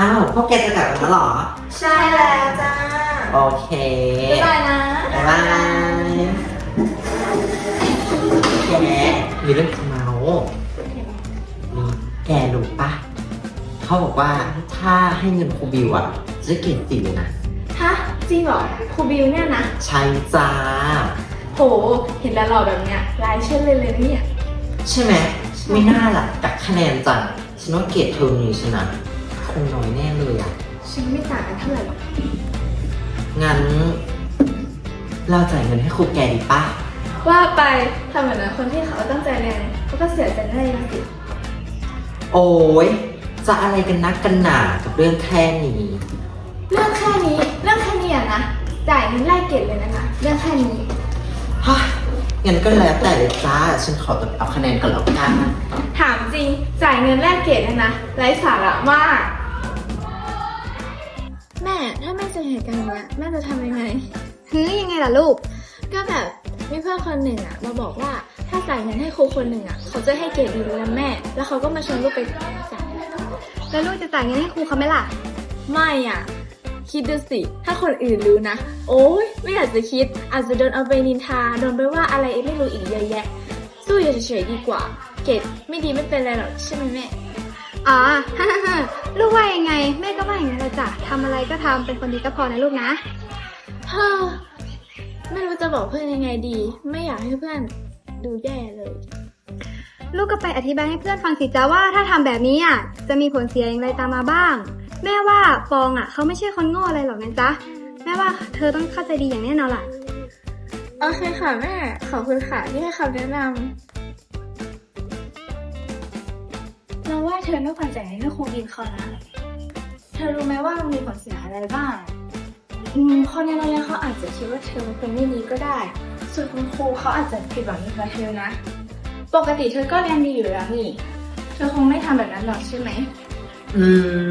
อ้าวพวกแกจะกลับกันแล้วเหรอ ใช่แล้วจ้าโอเค บ๊ายบายนะบ๊ายบายแกมีเรื่องจะเมานี่แกรู้ปะเขาบอกว่าถ้าให้เงินครูบิวอะจะได้เกรดสี่เลยนะ ฮะจริงเหรอครูบิวเนี่ยนะใช่จ้า โหเห็นแล้วหล่อแบบเนี้ยลายเช่นเลยเลยเนี่ย ใช่ไหมไม่น่าล่ะกับคะแนนจัง ฉันว่าเกรดเทอมนี้ชนะคงน้อยแน่เลยอะฉันไม่ต่างกันเท่าไหร่หรอกงั้น เราจ่ายเงินให้ครูแกดีปะว่าไปทำเหมือนนะคนที่เขาตั้งใจเรียนเขาก็เสียใจได้ยังสิโอ้ยจะอะไรกันนักกันหนากับเรื่องแค่นี้ เรื่องแค่นี้ เรื่องแค่นี้อะนะจ่ายเงินแรกเก็บเลยนะคะ เรื่องแค่นี้ฮะ งั้นก็แล้วแต่เลยจ้า ฉันขอตัวไปเอาคะแนนก่อนแล้วกันถามจริงจ่ายเงินแรกเก็บเนี่ยนะไร้สาระมาก แม่ถ้าแม่เจอเหตุการณ์อย่างเงี้ยแม่จะทำยังไงเฮ้ยยังไงล่ะลูก ก็แบบมีเพื่อนคนหนึ่งอะมาบอกว่าถ้าจ่ายเงินให้ครูคนหนึ่งอะเขาจะให้เกรดดีเลยนะแม่ แล้วเขาก็มาชวนลูกไปจ่ายแล้วลูกจะจ่ายเงินให้ครูเขาไหมล่ะ ไม่อะ คิดดูสิ ถ้าคนอื่นรู้นะ โอ้ยไม่อยากจะคิด อาจจะโดนเอาไปนินทา โดนไปว่าอะไรไม่รู้อีกเยอะแยะ สู้อยู่เฉยๆดีกว่า เกรดไม่ดีไม่เป็นไรหรอกใช่ไหมแม่ อ๋อลูกว่ายังไง แม่ก็ว่าอย่างนั้นแหละจ้ะทำอะไรก็ทำเป็นคนดีก็พอนะลูกนะเฮ้อไม่รู้จะบอกเพื่อนยังไงดี ไม่อยากให้เพื่อนดูแย่เลย ลูกก็ไปอธิบายให้เพื่อนฟังสิจ้าว่าถ้าทำแบบนี้อะจะมีผลเสียอย่างไรตามมาบ้าง แม่ว่าปองอะเขาไม่ใช่คนโง่อะไรหรอกนะจ๊ะ แม่ว่าเธอต้องเข้าใจดีอย่างแน่นอนล่ะ โอเคค่ะแม่ ขอบคุณค่ะที่ให้คำแนะนำเราว่าเธอไม่ควรจ่ายให้ครูบินเขานะ เธอรู้ไหมว่ามันมีผลเสียอะไรบ้าง อืมคนในโรงเรียนเขาอาจจะคิดว่าเธอเป็นคนไม่ดีก็ได้ ส่วนคุณครูเขาอาจจะผิดหวังในตัวเธอนะ ปกติเธอก็เรียนดีอยู่แล้วนี่ เธอคงไม่ทำแบบนั้นหรอกใช่ไหม อืม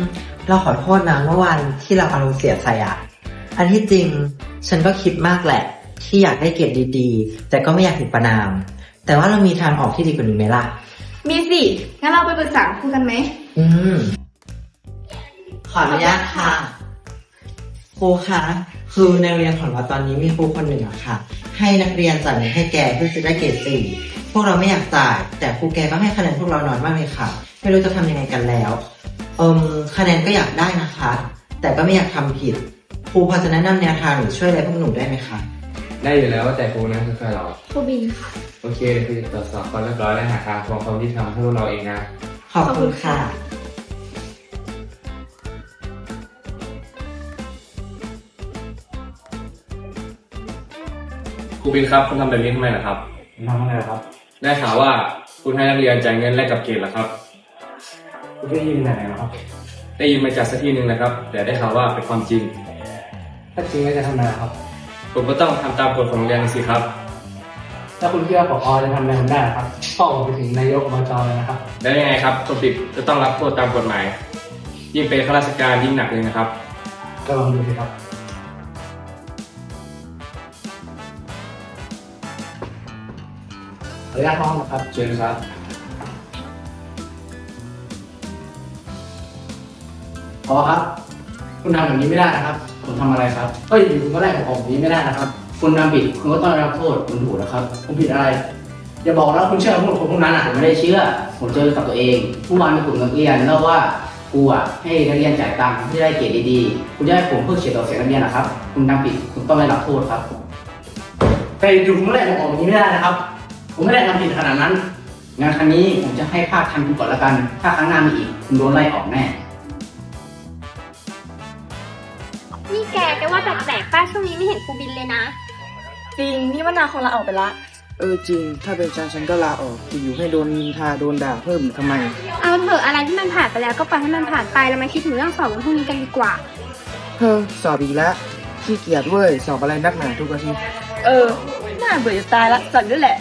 เราขอโทษนะเมื่อวานที่เราอารมณ์เสียใส่อะอันที่จริง ฉันก็คิดมากแหละ ที่อยากได้เกรดดีๆ แต่ก็ไม่อยากถูกประนาม แต่ว่าเรามีทางออกที่ดีกว่านี้ไหมล่ะ มีสิ งั้นเราไปปรึกษาครูกันไหม อืม ขออนุญาตค่ะ ครูคะคือในโรงเรียนของเราตอนนี้มีครูคนหนึ่งอะค่ะ ให้นักเรียนจ่ายเงินให้แกเพื่อจะได้เกรดสี่พวกเราไม่อยากจ่าย แต่ครูแกก็ให้คะแนนพวกเราน้อยมากเลยค่ะ ไม่รู้จะทำยังไงกันแล้วเอิม คะแนนก็อยากได้นะคะ แต่ก็ไม่อยากทำผิดครูพอจะแนะนำแนวทางหรือช่วยอะไรพวกหนูได้ไหมคะได้อยู่แล้วแต่ครูนั้นคือใครหรอครูบินค่ะโอเคเดี๋ยวครูจะตรวจสอบความเรียบร้อยและหาทางทวงความยุติธรรมให้พวกเราเองนะขอบคุณค่ะครูบินครับคุณทำแบบนี้ทำไมล่ะครับทำอะไรครับ ได้ข่าวว่าคุณให้นักเรียนจ่ายเงินแลกกับเกรดเหรอครับ คุณได้ยินไหนนะครับ ได้ยินมาจากสักที่หนึ่งนะครับ แต่ได้ข่าวว่าเป็นความจริง ถ้าจริงแล้วจะทำอะไรครับ ผมก็ต้องทำตามกฎของโรงเรียนสิครับ ถ้าคุณคิดว่าผอจะทำอะไรผมได้ครับก็ออกไปถึงนายกอบจเลยนะครับ แล้วยังไงครับคนผิดจะต้องรับโทษตามกฎหมาย ยิ่งเป็นข้าราชการยิ่งหนักเลยนะครับ ก็ลองดูสิครับ ขออนุญาตห้องนะครับ เชิญครับ อครับ คุณทำแบบนี้ไม่ได้นะครับคุณทำอะไรครับ ก็อยู่คุณก็ไล่ผมออกแบบนี้ไม่ได้นะครับ คุณทำผิดคุณก็ต้องได้รับโทษคุณถูกนะครับคุณผิดอะไร อย่าบอกนะคุณเชื่อพวกคนพวกนั้นอะผมไม่ได้เชื่อ ผมเจอกับตัวเองผู้วานมีกลุ่มนักเรียนเล่าว่าครูอะให้นักเรียนจ่ายตังค์ที่ได้เกรดดีๆ คุณจะให้ผมเพิกเฉดต่อเสียงนักเรียนนะครับ คุณทำผิดคุณต้องได้รับโทษครับแต่อยู่คุณก็ไล่ผมออกแบบนี้ไม่ได้นะครับ ผมไม่ได้ทำผิดขนาดนั้น งานครั้งนี้ผมจะให้ภาคทันคุณก่อนละกัน ถ้าครั้งหน้ามีอีก คุณโดนไล่ออกแน่ แกแกว่าแปลกๆป้าช่วงนี้ไม่เห็นครูบินเลยนะ จริง นี่ว่านาคงลาออกไปละ เออจริง ถ้าเป็นฉันฉันก็ลาออกจะอยู่ให้โดนนินทาโดนด่าเพิ่มอีกทำไม เอาเถอะอะไรที่มันผ่านไปแล้วก็ปล่อยให้มันผ่านไปเรามาคิดถึงเรื่องสอบวันพรุ่งนี้กันดีกว่า เฮ้อสอบอีกแล้วขี้เกียจเว้ยสอบอะไรนักหนาทุกอาทิตย์เออน่าเบื่อจะตายละสัตว์ด้วยแหละ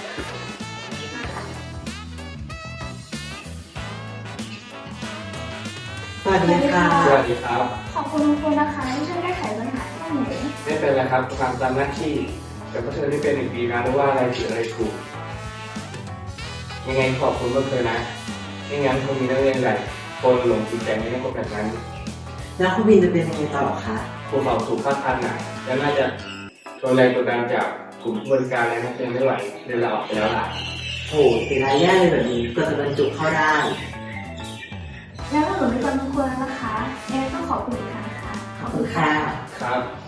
สวัสดีค่ะ สวัสดีครับ ขอบคุณคุณนะคะที่ช่วยแก้ไขปัญหาให้หนู ไม่เป็นไรครับทำตามหน้าที่ แต่ก็เธอได้เป็นหนึ่งปีนะรู้ว่าอะไรผิดอะไรถูก ยังไงขอบคุณพวกเธอนะไม่งั้นคงมีนักเรียนหลายคนหลงติดใจในเรื่องพวกแบบนั้น แล้วคุณบินจะเป็นยังไงต่อคะพวกเราถูกคาดคันหนักและน่าจะโดนแรงกดดันจากกลุ่มบริการและนักเรียนไม่ไหวเดินลาออกไปแล้วล่ะโหเสียดายแย่เลยแบบนี้ก็จะบรรจุเข้าได้แล้วก็หนูไม่ต้องทุกคนแล้วนะคะยังไงต้องขอบคุณอีกครั้งค่ะขอบคุณค่ะครับ